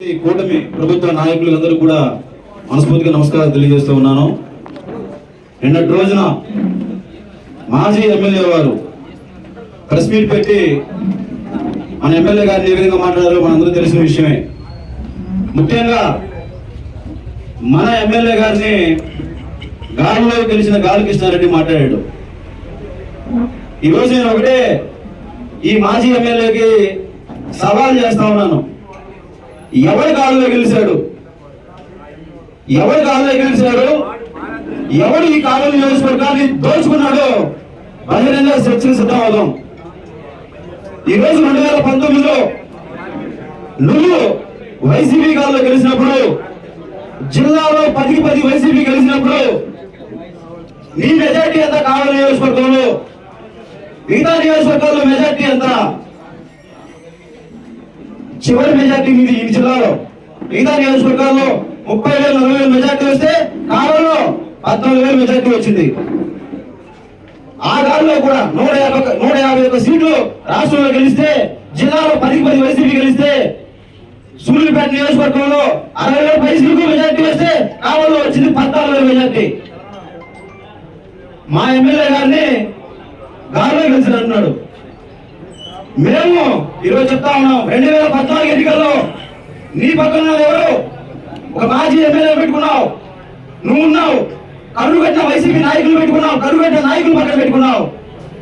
ఈ కూటమి ప్రభుత్వ నాయకులందరూ కూడా మనస్ఫూర్తిగా నమస్కారాలు తెలియజేస్తూ ఉన్నాను. నిన్నటి రోజున మాజీ ఎమ్మెల్యే వారు ప్రెస్ మీట్ పెట్టి మన ఎమ్మెల్యే గారిని ఏ విధంగా మాట్లాడారో మనందరూ తెలిసిన విషయమే. ముఖ్యంగా మన ఎమ్మెల్యే గారిని గాలిలో గెలిచిన గాలి కృష్ణారెడ్డి మాట్లాడాడు ఈరోజు నేను ఒకటే ఈ మాజీ ఎమ్మెల్యేకి సవాల్ చేస్తా ఉన్నాను. ఎవరి కాలంలో గెలిచాడు ఎవరి కాలంలో గెలిచాడు ఎవడు ఈ కాలం నియోజకవర్గాన్ని దోచుకున్నాడు బహిరంగ చర్చకు సిద్ధం అవుదాం ఈ రోజు రెండు వేల పంతొమ్మిదిలో నువ్వు వైసీపీ కాలంలో గెలిచినప్పుడు జిల్లాలో పదికి పది వైసీపీ గెలిచినప్పుడు నీ మెజార్టీ ఎంత కావాలి నియోజకవర్గంలో మిగతా నియోజకవర్గాల్లో మెజార్టీ ఎంత? చివరి మెజార్టీ మీది ఈ జిల్లాలో. మిగతా నియోజకవర్గాల్లో ముప్పై వేలు నలభై వేలు మెజార్టీ వస్తే కాలంలో పద్నాలుగు వేలు మెజార్టీ వచ్చింది. ఆ గాలిలో కూడా నూట యాభై నూట యాభై ఒక్క సీట్లు రాష్ట్రంలో గెలిస్తే జిల్లాలో పది పది వైసీపీ గెలిస్తే సూర్యుపేట నియోజకవర్గంలో అరవై వేల పైసలకు మెజార్టీ వస్తే కావాలో వచ్చింది పద్నాలుగు వేల మెజార్టీ. మా ఎమ్మెల్యే గారిని గాలిలో గెలిచిన అన్నాడు మేము ఈరోజు చెప్తా ఉన్నాం రెండు వేల పద్నాలుగు ఎన్నికల్లో నీ పక్కన ఎవరు ఒక మాజీ ఎమ్మెల్యే పెట్టుకున్నావు. నువ్వు ఉన్నావు. కరువు పెట్టిన వైసీపీ నాయకులు పెట్టుకున్నావు కరువు పెట్టిన నాయకులు పక్కన పెట్టుకున్నావు.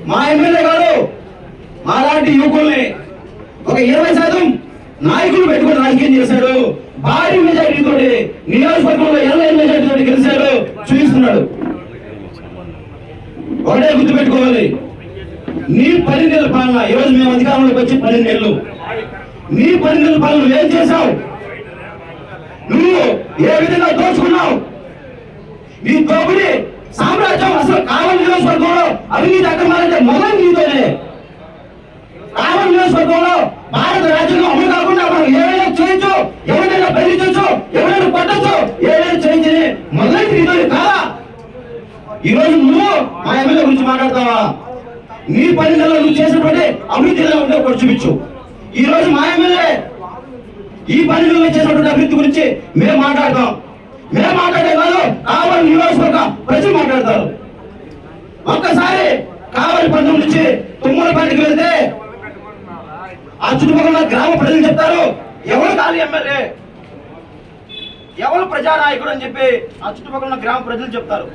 మా ఎమ్మెల్యే గారు మాలాంటి యువకుల్ని ఒక ఇరవై శాతం నాయకులు పెట్టుకుని రాజకీయం చేశాడు. భారీ మెజార్టీతో నియోజకవర్గంలో ఎనభై మెజార్టీతో గెలిచాడు. చూపిస్తున్నాడు. ఒకటే గుర్తు పెట్టుకోవాలి నీ పది నెలల పాలన ఈరోజు మేము అధికారంలోకి వచ్చి పది నెలలు నీ పది నెలల పాలన ఏం చేశావు? నువ్వు ఏ విధంగా దోచుకున్నావు? నీ దోపిడి సామ్రాజ్యం అసలు కావలి నియోజకవర్గంలో అవినీతి అక్రమాలంటే మొదలు నీతోనే. కావలి నియోజకవర్గంలో భారత రాజ్యంలో అమలు కాకుండా మనం ఏమైనా చేయొచ్చు ఎవరైనా బెదిరించవచ్చు ఎవరైనా కొట్టచ్చు ఏమైనా చేయించని మొదలైతే నీతోనే కాదా? ఈ రోజు నువ్వు మా ఎమ్మెల్యే గురించి మాట్లాడతావా? నీ పని నెలలో నువ్వు చేసినటువంటి అభివృద్ధిలో ఎలా ఉందో ఒకటి చూపించు. ఈ రోజు మా ఎమ్మెల్యే ఈ పని నెలలో చేసినటువంటి అభివృద్ధి గురించి మేము మాట్లాడతాం. మేము మాట్లాడే కాదు కావాలి నియోజకవర్గ ప్రజలు మాట్లాడతారు. ఒక్కసారి కావలి పంతొమ్మిది నుంచి తుమ్మలపాటికి వెళ్తే ఆ చుట్టుపక్కల గ్రామ ప్రజలు చెప్తారు ఎవరు కాదు ఎమ్మెల్యే? ఎవరు ప్రజానాయకుడు? అని చెప్పి ఆ చుట్టుపక్కల గ్రామ ప్రజలు చెప్తారు.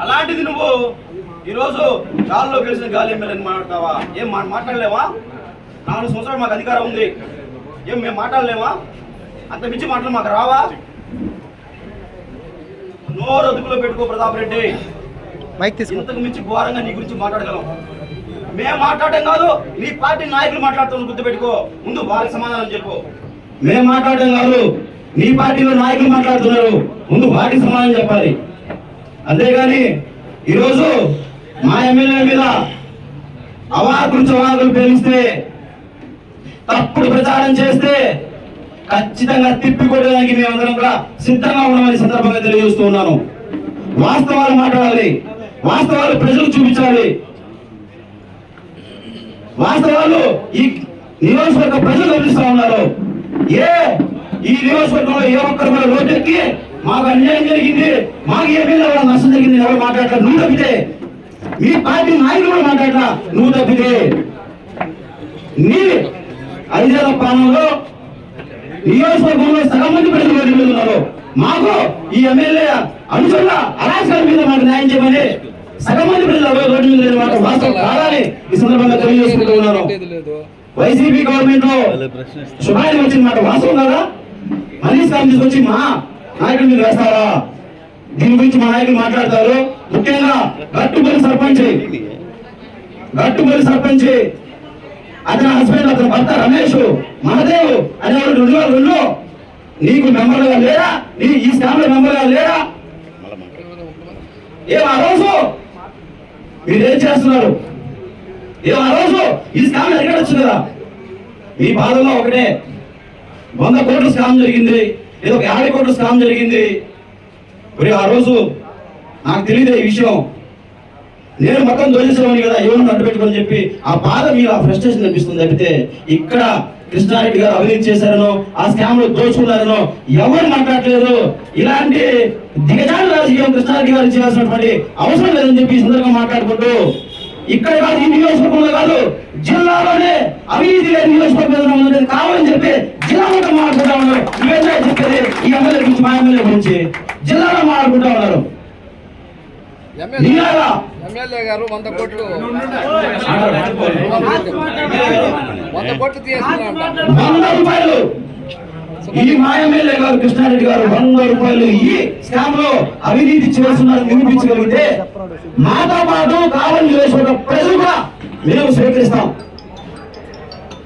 అలాంటిది నువ్వు ఈరోజు గాల్లో గెలిచిన గాలి ఎమ్మెల్యేని మాట్లాడతావా? ఏం మా- మాట్లాడలేవా? నాలుగు సంవత్సరాలు మాకు అధికారం ఉంది. ఏం మేము మాట్లాడలేవా అంత మించి మాటలు మాకు రావా? నోరు అదుపులో పెట్టుకో ప్రతాప్ రెడ్డి. మైక్ తీసుకో. ఇంతకు మించి ఘోరంగా నీ గురించి మాట్లాడగలం. మేము మాట్లాడటం కాదు నీ పార్టీ నాయకులు మాట్లాడుతున్న గుర్తుపెట్టుకో. ముందు వారికి సమాధానం చెప్పు. మేము మాట్లాడటం కాదు నీ పార్టీలో నాయకులు మాట్లాడుతున్నారు. ముందు వారికి సమాధానం చెప్పాలి. అంతేగాని ఈరోజు మా ఎమ్మెల్యే మీద అవాకులు చవాకులు పేలిస్తే తప్పుడు ప్రచారం చేస్తే ఖచ్చితంగా తిప్పికొట్టడానికి మేమందరం కూడా సిద్ధంగా ఉన్నామని సందర్భంగా తెలియజేస్తూ ఉన్నాను. వాస్తవాలు మాట్లాడాలి. వాస్తవాలు ప్రజలకు చూపించాలి. వాస్తవాలు ఈ నియోజకవర్గ ప్రజలు గమనిస్తా ఉన్నారు. ఏ ఈ నియోజకవర్గంలో ఏ ఒక్కరు కూడా రోడ్డెక్కి మాకు అన్యాయం జరిగింది మాకు ఏమీ నష్టం జరిగింది ఎవరు మాట్లాడతారు నువ్వు తప్పితే మీ పార్టీ నాయకులు కూడా మాట్లాడరా నువ్వు తప్పితే. నీవే. ఐదేళ్ళ పాలనలో నియోజకవర్గంలో సగం మంది ప్రజలు మీద ఉన్నారు మాకు ఈ ఎమ్మెల్యే అనుచరుల అరాచకాల మీద మాకు న్యాయం చేయమని సగం మంది ప్రజలు అరవై రోడ్డు మీద లేని మాట వాస్తవం కాదని ఈ సందర్భంగా తెలియజేసుకుంటూ ఉన్నాను. వైసీపీ గవర్నమెంట్లో శుభాయం వచ్చిన మాట వాస్తవం కదా? మళ్ళీ స్కామ్ తీసుకొచ్చి మా నాయకుడు మీరు వేస్తారా దీని గురించి మా నాయకులు మాట్లాడతారు. ముఖ్యంగా గట్టుబడి సర్పంచ్. గట్టుబడి సర్పంచ్. అతని హస్బెండ్ అతని భర్త రమేష్ మహదేవ్ అనేవాడు రెండు వేల రెండు. నీకు మెంబర్గా లేరా? నీ ఈ స్కామ్లో మెంబర్గా లేరా? ఏం ఆ రోజు మీరేం చేస్తున్నారు? ఏం ఆ రోజు ఈ స్కామ్ ఎరగడచ్చు కదా? మీ బాధలో ఒకటే. వంద కోట్ల స్కామ్ జరిగింది. ఏదో ఒక యాభై కోట్ల స్కామ్ జరిగింది. మరి ఆ రోజు నాకు తెలియదు ఈ విషయం. నేను మొత్తం దోచేసేవాడిని కదా ఎవరిని అడ్డు పెట్టుకొని చెప్పి ఆ బాధ మీరు ఆ ఫ్రస్ట్రేషన్ అనిపిస్తుంది. తప్పితే ఇక్కడ కృష్ణారెడ్డి గారు అవినీతి చేశారనో ఆ స్కామ్లో దోచుకున్నారనో ఎవరు మాట్లాడలేదు ఇలాంటి దిగజారు రాజకీయం కృష్ణారెడ్డి గారు చేయాల్సినటువంటి అవసరం లేదని చెప్పి సందర్భంగా మాట్లాడుకుంటూ ఇక్కడ కాదు ఈ నియోజకవర్గంలో కాదు జిల్లాలోనే అవినీతి లేని నియోజకవర్గం కావాలని చెప్పి జిల్లా మొత్తం మాట్లాడుకుంటా ఉన్నారు చెప్పేది? ఈ ఎమ్మెల్యే గురించి జిల్లాలో మాట్లాడుకుంటా ఉన్నారు. ఎమ్మెల్యే గారు వంద కోట్లు. వంద కోట్లు తీసుకున్నారంట వంద రూపాయలు. ఈ మా ఎమ్మెల్యే గారు కృష్ణారెడ్డి గారు వంద రూపాయలు ఈ స్కామ్లో అవినీతి చేస్తున్నారని నిరూపించగలిగితే మాతో పాటు కావాలని నియోజకవర్గ ప్రజలు కూడా మేము స్వీకరిస్తాం.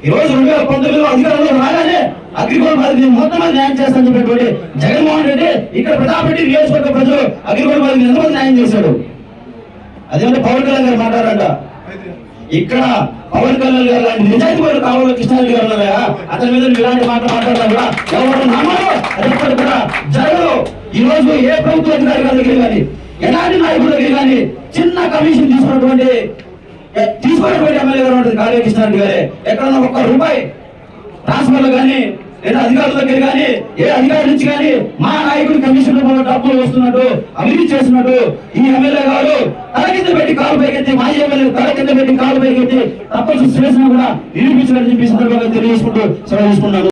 ఈ రోజు రెండు వేల పంతొమ్మిదిలో అధికారంలో రాగానే అగ్రిగోల్డ్ బాధితులు మొత్తం మంది న్యాయం చేస్తానని చెప్పేటువంటి జగన్మోహన్ రెడ్డి ఇక్కడ ప్రజాపెట్టి నియోజకవర్గ ప్రజలు అగ్రిగోల్డ్ బాధితులు ఎంతమంది న్యాయం చేశాడు. అదేమంటే పవన్ కళ్యాణ్ గారు మాట్లాడారంట. ఇక్కడ పవన్ కళ్యాణ్ గారు లాంటి నిజాయితీ వాళ్ళు కావాలి కృష్ణారెడ్డి గారు ఉన్నారా? అతని మీద ఇలాంటి మాట మాట్లాడారు కూడా ఎవరు నమ్మరు? అది కూడా జరగదు. ఈ రోజు ఏ ప్రభుత్వ అధికారి గారి దగ్గర కానీ ఎలాంటి నాయకుల దగ్గర కానీ చిన్న కమిషన్ తీసుకున్నటువంటి ఎ- ఎమ్మెల్యే గారు ఉంటుంది కాళీ కృష్ణారెడ్డి గారే. ఎక్కడన్నా ఒక్క రూపాయి ట్రాన్స్ఫర్లు కానీ లేదా అధికారుల దగ్గర కానీ ఏ అధికారి నుంచి కానీ మా నాయకుడు కమిషన్ రూపంలో డబ్బులు వస్తున్నట్టు అభివృద్ధి చేస్తున్నట్టు ఈ ఎమ్మెల్యే గారు తల కింద పెట్టి కాలు పైకెత్తి మా ఎమ్మెల్యే తల కింద పెట్టి కాలు పైకెత్తి తప్పని చేసినా కూడా నిరూపించాలని చెప్పి సందర్భంగా తెలియజేసుకుంటూ సెలవు తీసుకున్నాను